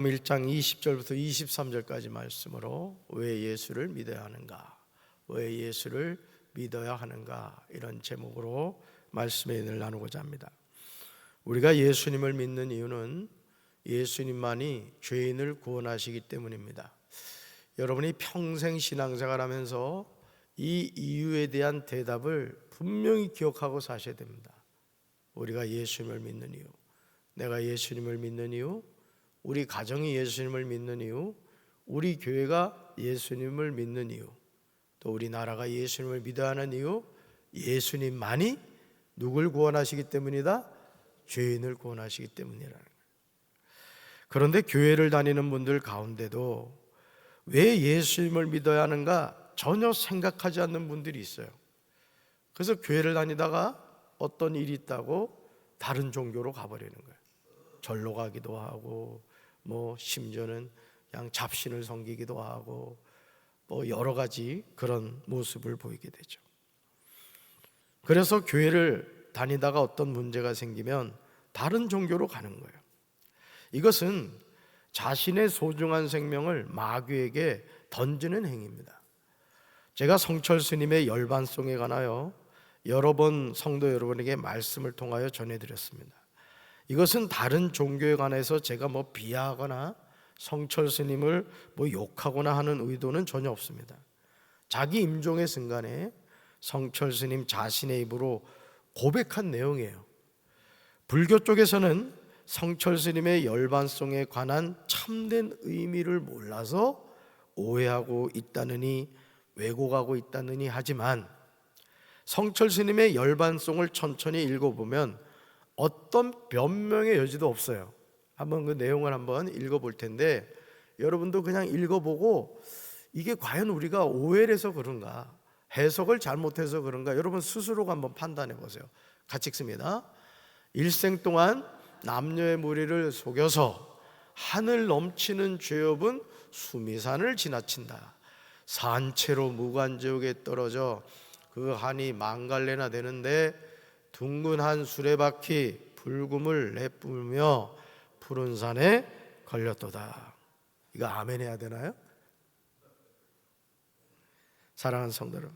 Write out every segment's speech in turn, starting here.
1장 20절부터 23절까지 말씀으로 왜 예수를 믿어야 하는가? 왜 예수를 믿어야 하는가? 이런 제목으로 말씀의 인을 나누고자 합니다. 우리가 예수님을 믿는 이유는 예수님만이 죄인을 구원하시기 때문입니다. 여러분이 평생 신앙생활 하면서 이 이유에 대한 대답을 분명히 기억하고 사셔야 됩니다. 우리가 예수님을 믿는 이유, 내가 예수님을 믿는 이유, 우리 가정이 예수님을 믿는 이유, 우리 교회가 예수님을 믿는 이유, 또 우리 나라가 예수님을 믿어야 하는 이유, 예수님만이 누굴 구원하시기 때문이다? 죄인을 구원하시기 때문이라는 거예요. 그런데 교회를 다니는 분들 가운데도 왜 예수님을 믿어야 하는가 전혀 생각하지 않는 분들이 있어요. 그래서 교회를 다니다가 어떤 일이 있다고 다른 종교로 가버리는 거예요. 절로 가기도 하고 뭐 심지어는 그냥 잡신을 섬기기도 하고 뭐 여러 가지 그런 모습을 보이게 되죠. 그래서 교회를 다니다가 어떤 문제가 생기면 다른 종교로 가는 거예요. 이것은 자신의 소중한 생명을 마귀에게 던지는 행위입니다. 제가 성철 스님의 열반송에 관하여 여러 번 성도 여러분에게 말씀을 통하여 전해드렸습니다. 이것은 다른 종교에 관해서 제가 뭐 비하하거나 성철 스님을 뭐 욕하거나 하는 의도는 전혀 없습니다. 자기 임종의 순간에 성철 스님 자신의 입으로 고백한 내용이에요. 불교 쪽에서는 성철 스님의 열반송에 관한 참된 의미를 몰라서 오해하고 있다느니 왜곡하고 있다느니 하지만 성철 스님의 열반송을 천천히 읽어보면 어떤 변명의 여지도 없어요. 한번 그 내용을 한번 읽어볼 텐데 여러분도 그냥 읽어보고 이게 과연 우리가 오해를 해서 그런가 해석을 잘못해서 그런가 여러분 스스로가 한번 판단해 보세요. 같이 읽습니다. 일생 동안 남녀의 무리를 속여서 하늘 넘치는 죄업은 수미산을 지나친다. 산채로 무관지옥에 떨어져 그 한이 망갈래나 되는데 둥근 한 수레바퀴 불금을 내뿜으며 푸른 산에 걸렸도다. 이거 아멘 해야 되나요? 사랑하는 성도 여러분,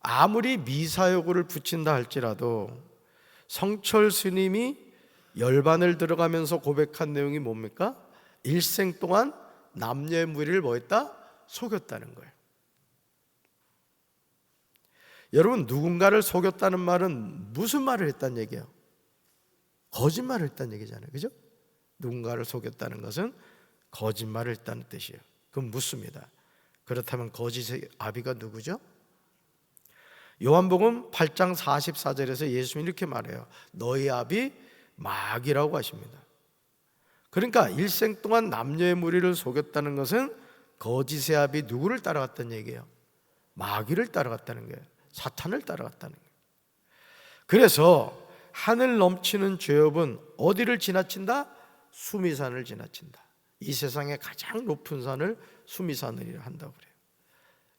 아무리 미사여구를 붙인다 할지라도 성철 스님이 열반을 들어가면서 고백한 내용이 뭡니까? 일생 동안 남녀의 무리를 뭐했다? 속였다는 거예요. 여러분 누군가를 속였다는 말은 무슨 말을 했다는 얘기예요? 거짓말을 했다는 얘기잖아요. 그죠? 누군가를 속였다는 것은 거짓말을 했다는 뜻이에요. 그럼 묻습니다. 그렇다면 거짓의 아비가 누구죠? 요한복음 8장 44절에서 예수님이 이렇게 말해요. 너희 아비 마귀라고 하십니다. 그러니까 일생 동안 남녀의 무리를 속였다는 것은 거짓의 아비 누구를 따라갔다는 얘기예요? 마귀를 따라갔다는 거예요. 사탄을 따라갔다는 거예요. 그래서 하늘 넘치는 죄업은 어디를 지나친다? 수미산을 지나친다. 이 세상의 가장 높은 산을 수미산이라 한다고 그래요.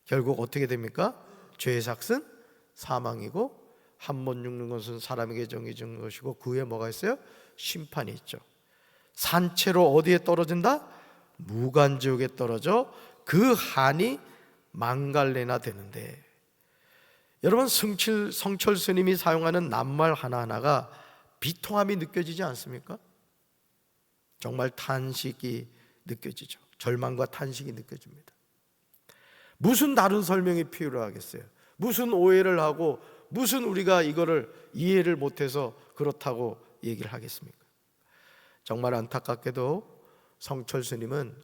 결국 어떻게 됩니까? 죄의 삭은 사망이고 한 번 죽는 것은 사람에게 정해진 것이고 그 후에 뭐가 있어요? 심판이 있죠. 산채로 어디에 떨어진다? 무간지옥에 떨어져 그 한이 망갈래나 되는데 여러분 성철, 성철 스님이 사용하는 낱말 하나하나가 비통함이 느껴지지 않습니까? 정말 탄식이 느껴지죠. 절망과 탄식이 느껴집니다. 무슨 다른 설명이 필요하겠어요? 무슨 오해를 하고 무슨 우리가 이거를 이해를 못해서 그렇다고 얘기를 하겠습니까? 정말 안타깝게도 성철 스님은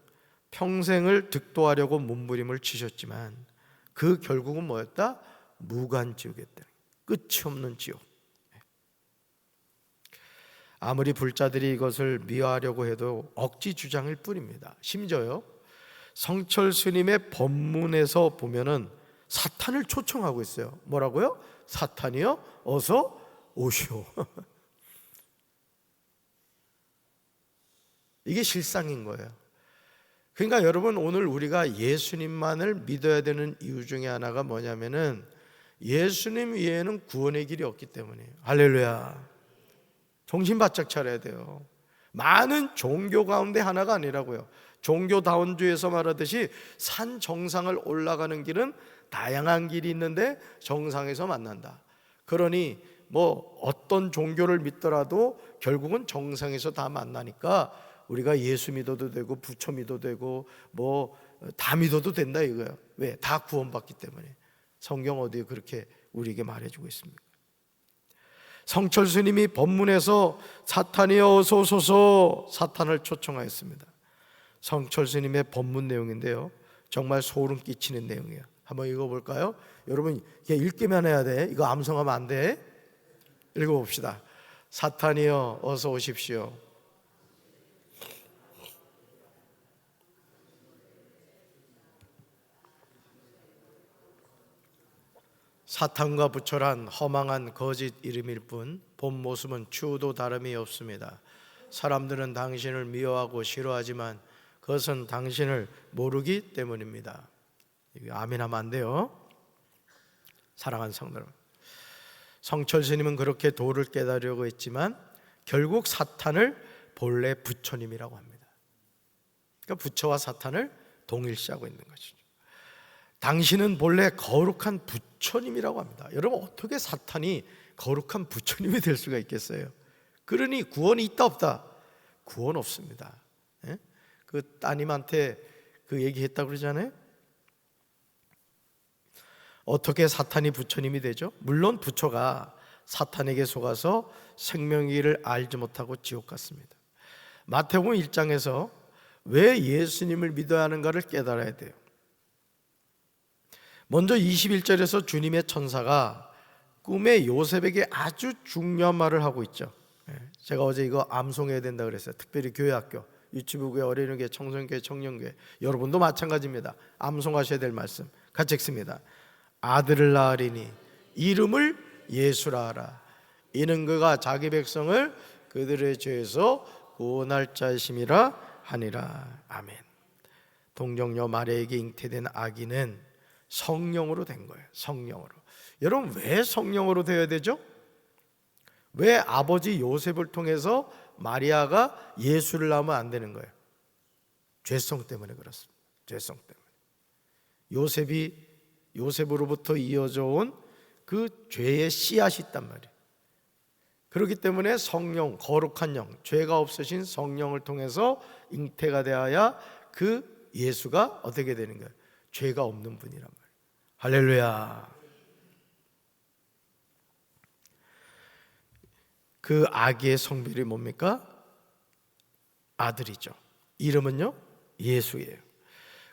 평생을 득도하려고 몸부림을 치셨지만 그 결국은 뭐였다? 무간지옥이었다. 끝이 없는 지옥. 아무리 불자들이 이것을 미화하려고 해도 억지 주장일 뿐입니다. 심지어요. 성철 스님의 법문에서 보면은 사탄을 초청하고 있어요. 뭐라고요? 사탄이요? 어서 오시오. 이게 실상인 거예요. 그러니까 여러분 오늘 우리가 예수님만을 믿어야 되는 이유 중에 하나가 뭐냐면은 예수님 외에는 구원의 길이 없기 때문이에요. 할렐루야. 정신 바짝 차려야 돼요. 많은 종교 가운데 하나가 아니라고요. 종교다원주에서 말하듯이 산 정상을 올라가는 길은 다양한 길이 있는데 정상에서 만난다. 그러니 뭐 어떤 종교를 믿더라도 결국은 정상에서 다 만나니까 우리가 예수 믿어도 되고 부처 믿어도 되고 뭐 다 믿어도 된다 이거예요. 왜? 다 구원받기 때문에. 성경 어디에 그렇게 우리에게 말해주고 있습니까? 성철 스님이 법문에서 사탄이여 어서 오소서 사탄을 초청하였습니다. 성철 스님의 법문 내용인데요. 정말 소름 끼치는 내용이에요. 한번 읽어볼까요? 여러분 이게 읽기만 해야 돼. 이거 암송하면 안 돼. 읽어봅시다. 사탄이여 어서 오십시오. 사탄과 부처란 허망한 거짓 이름일 뿐 본 모습은 추도 다름이 없습니다. 사람들은 당신을 미워하고 싫어하지만 그것은 당신을 모르기 때문입니다. 아멘하면 안 돼요. 사랑하는 여러분. 성철 스님은 그렇게 도를 깨달으려고 했지만 결국 사탄을 본래 부처님이라고 합니다. 그러니까 부처와 사탄을 동일시하고 있는 것이죠. 당신은 본래 거룩한 부처님이라고 합니다. 여러분 어떻게 사탄이 거룩한 부처님이 될 수가 있겠어요? 그러니 구원이 있다 없다? 구원 없습니다. 예? 그 따님한테 그 얘기했다 그러잖아요. 어떻게 사탄이 부처님이 되죠? 물론 부처가 사탄에게 속아서 생명이를 알지 못하고 지옥 갔습니다. 마태복음 1장에서 왜 예수님을 믿어야 하는가를 깨달아야 돼요. 먼저 21절에서 주님의 천사가 꿈에 요셉에게 아주 중요한 말을 하고 있죠. 예, 제가 어제 이거 암송해야 된다 그랬어요. 특별히 교회 학교, 유치부교회, 어린이교회, 청소년교회, 청년교회 여러분도 마찬가지입니다. 암송하셔야 될 말씀 같이 읽습니다. 아들을 낳으리니 이름을 예수라 하라. 이는 그가 자기 백성을 그들의 죄에서 구원할 자심이라 하니라. 아멘. 동정녀 마리아에게 잉태된 아기는 성령으로 된 거예요. 성령으로. 여러분 왜 성령으로 되어야 되죠? 왜 아버지 요셉을 통해서 마리아가 예수를 낳으면 안 되는 거예요? 죄성 때문에 그렇습니다. 죄성 때문에. 요셉이 요셉으로부터 이어져 온 그 죄의 씨앗이 있단 말이에요. 그렇기 때문에 성령, 거룩한 영, 죄가 없으신 성령을 통해서 잉태가 되어야 그 예수가 어떻게 되는 거예요? 죄가 없는 분이란. 할렐루야. 그 아기의 성별이 뭡니까? 아들이죠. 이름은요? 예수예요.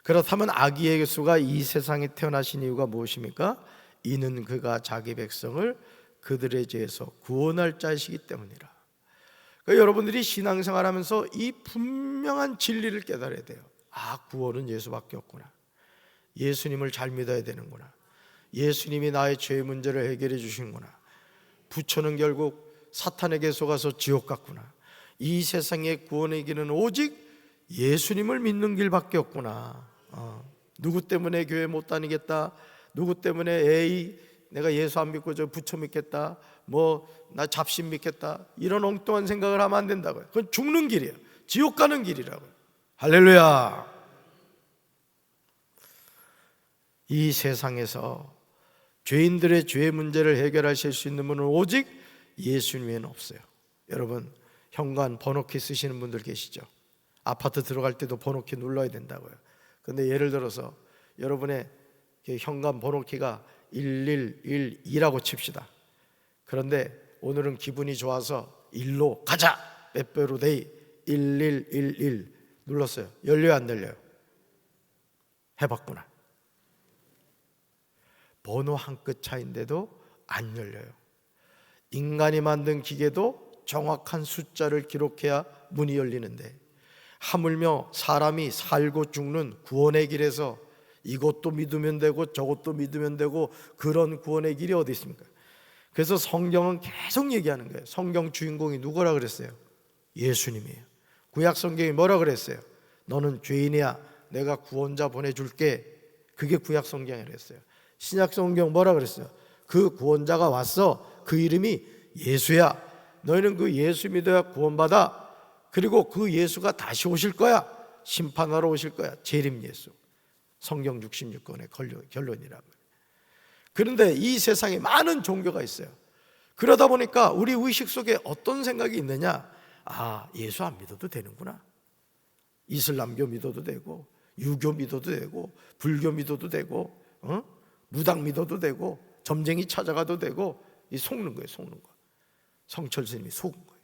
그렇다면 아기 예수가 이 세상에 태어나신 이유가 무엇입니까? 이는 그가 자기 백성을 그들의 죄에서 구원할 자이시기 때문이라. 그러니까 여러분들이 신앙생활하면서 이 분명한 진리를 깨달아야 돼요. 아, 구원은 예수밖에 없구나. 예수님을 잘 믿어야 되는구나. 예수님이 나의 죄 문제를 해결해 주신구나. 부처는 결국 사탄에게 속아서 지옥 갔구나. 이 세상의 구원의 길은 오직 예수님을 믿는 길밖에 없구나. 어, 누구 때문에 교회 못 다니겠다. 누구 때문에 에이 내가 예수 안 믿고 저 부처 믿겠다. 뭐 나 잡신 믿겠다. 이런 엉뚱한 생각을 하면 안 된다고요. 그건 죽는 길이에요. 지옥 가는 길이라고요. 할렐루야. 이 세상에서 죄인들의 죄 문제를 해결하실 수 있는 분은 오직 예수님 외에는 없어요. 여러분 현관 번호키 쓰시는 분들 계시죠? 아파트 들어갈 때도 번호키 눌러야 된다고요. 근데 예를 들어서 여러분의 현관 번호키가 1112라고 칩시다. 그런데 오늘은 기분이 좋아서 1로 가자. 빼빼로 데이 1111 눌렀어요. 열려요 안 열려요? 해봤구나. 번호 한 끗 차인데도 안 열려요. 인간이 만든 기계도 정확한 숫자를 기록해야 문이 열리는데 하물며 사람이 살고 죽는 구원의 길에서 이것도 믿으면 되고 저것도 믿으면 되고 그런 구원의 길이 어디 있습니까? 그래서 성경은 계속 얘기하는 거예요. 성경 주인공이 누구라 그랬어요? 예수님이에요. 구약 성경이 뭐라 그랬어요? 너는 죄인이야. 내가 구원자 보내줄게. 그게 구약 성경이랬어요. 신약 성경 뭐라 그랬어요? 그 구원자가 왔어. 그 이름이 예수야. 너희는 그 예수 믿어야 구원받아. 그리고 그 예수가 다시 오실 거야. 심판하러 오실 거야. 재림 예수. 성경 66권의 결론이란 말이에요. 그런데 이 세상에 많은 종교가 있어요. 그러다 보니까 우리 의식 속에 어떤 생각이 있느냐? 아, 예수 안 믿어도 되는구나. 이슬람교 믿어도 되고, 유교 믿어도 되고, 불교 믿어도 되고, 어? 무당 믿어도 되고, 점쟁이 찾아가도 되고, 이 속는 거예요, 속는 거. 성철 스님이 속은 거예요.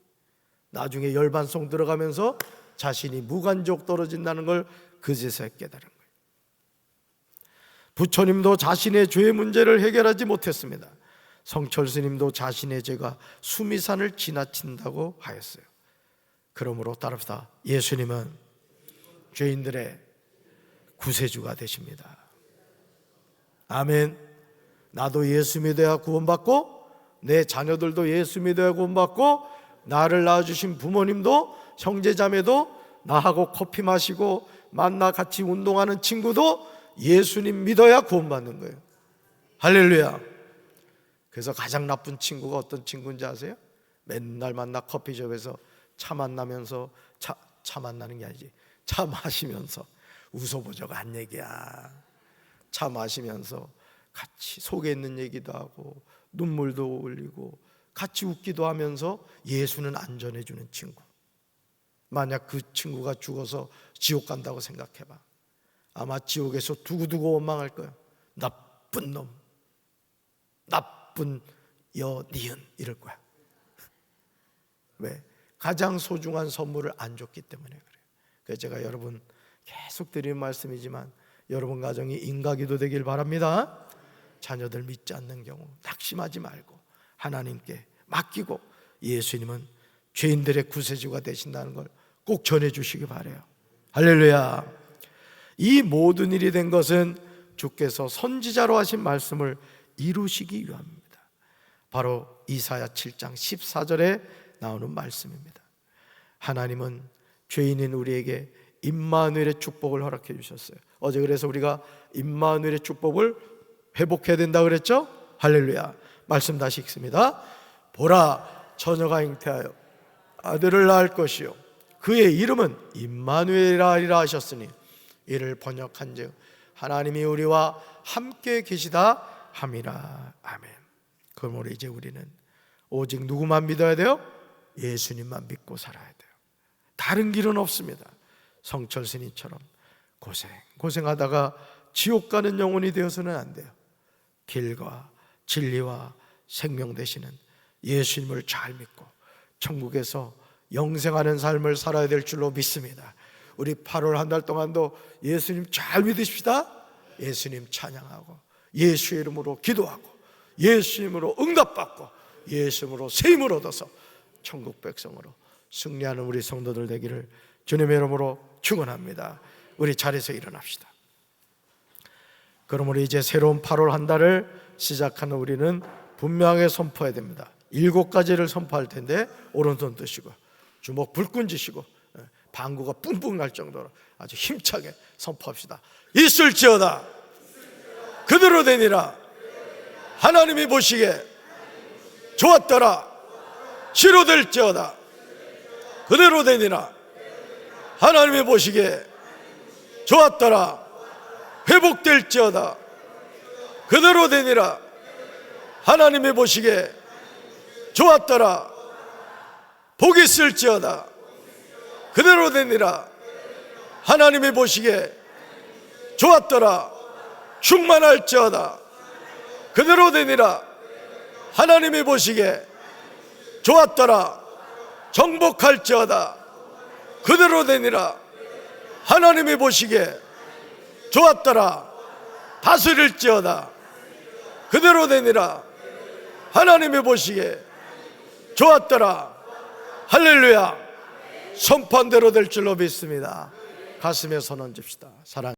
나중에 열반송 들어가면서 자신이 무간족 떨어진다는 걸 그제서야 깨달은 거예요. 부처님도 자신의 죄 문제를 해결하지 못했습니다. 성철 스님도 자신의 죄가 수미산을 지나친다고 하였어요. 그러므로 따릅시다. 예수님은 죄인들의 구세주가 되십니다. 아멘. 나도 예수 믿어야 구원받고 내 자녀들도 예수 믿어야 구원받고 나를 낳아주신 부모님도 형제자매도 나하고 커피 마시고 만나 같이 운동하는 친구도 예수님 믿어야 구원받는 거예요. 할렐루야. 그래서 가장 나쁜 친구가 어떤 친구인지 아세요? 맨날 만나 커피숍에서 차 만나면서 차, 차 만나는 게 아니지. 차 마시면서 웃어보자고 한 얘기야. 차 마시면서 같이 속에 있는 얘기도 하고 눈물도 흘리고 같이 웃기도 하면서 예수는 안전해 주는 친구. 만약 그 친구가 죽어서 지옥 간다고 생각해 봐. 아마 지옥에서 두고두고 원망할 거야. 나쁜 놈, 나쁜 여 니은 이럴 거야. 왜? 가장 소중한 선물을 안 줬기 때문에 그래요. 그래서 제가 여러분 계속 드리는 말씀이지만 여러분 가정이 인가기도 되길 바랍니다. 자녀들 믿지 않는 경우 낙심하지 말고 하나님께 맡기고 예수님은 죄인들의 구세주가 되신다는 걸 꼭 전해 주시기 바래요. 할렐루야. 이 모든 일이 된 것은 주께서 선지자로 하신 말씀을 이루시기 위함입니다. 바로 이사야 7장 14절에 나오는 말씀입니다. 하나님은 죄인인 우리에게 임마누엘의 축복을 허락해 주셨어요. 어제 그래서 우리가 임마누엘의 축복을 회복해야 된다 그랬죠? 할렐루야. 말씀 다시 읽습니다. 보라 처녀가 잉태하여 아들을 낳을 것이요 그의 이름은 임마누엘이라 하셨으니 이를 번역한즉 하나님이 우리와 함께 계시다 함이라 아멘. 그러므로 이제 우리는 오직 누구만 믿어야 돼요? 예수님만 믿고 살아야 돼요. 다른 길은 없습니다. 성철 스님처럼 고생 고생하다가 지옥 가는 영혼이 되어서는 안 돼요. 길과 진리와 생명 되시는 예수님을 잘 믿고 천국에서 영생하는 삶을 살아야 될 줄로 믿습니다. 우리 8월 한 달 동안도 예수님 잘 믿으십시다. 예수님 찬양하고 예수의 이름으로 기도하고 예수 이름으로 응답받고 예수 이름으로 세임을 얻어서 천국 백성으로 승리하는 우리 성도들 되기를 주님의 이름으로 축원합니다. 우리 자리에서 일어납시다. 그러므로 이제 새로운 8월 한 달을 시작하는 우리는 분명하게 선포해야 됩니다. 일곱 가지를 선포할 텐데 오른손 드시고 주먹 불끈 쥐시고 예, 방구가 뿡뿡 날 정도로 아주 힘차게 선포합시다. 있을지어다 그대로 되니라 하나님이 보시기에 좋았더라 치료될지어다 그대로 되니라 하나님이 보시기에 좋았더라. 회복될지어다. 그대로 되니라. 하나님이 보시기에 좋았더라. 복이 있을지어다. 그대로 되니라. 하나님이 보시기에 좋았더라. 충만할지어다. 그대로 되니라. 하나님이 보시기에 좋았더라. 정복할지어다 그대로 되니라. 하나님이 보시기에 좋았더라. 다스릴지어다. 그대로 되니라. 하나님이 보시기에 좋았더라. 할렐루야. 선판대로 될 줄로 믿습니다. 가슴에 손 얹읍시다. 사랑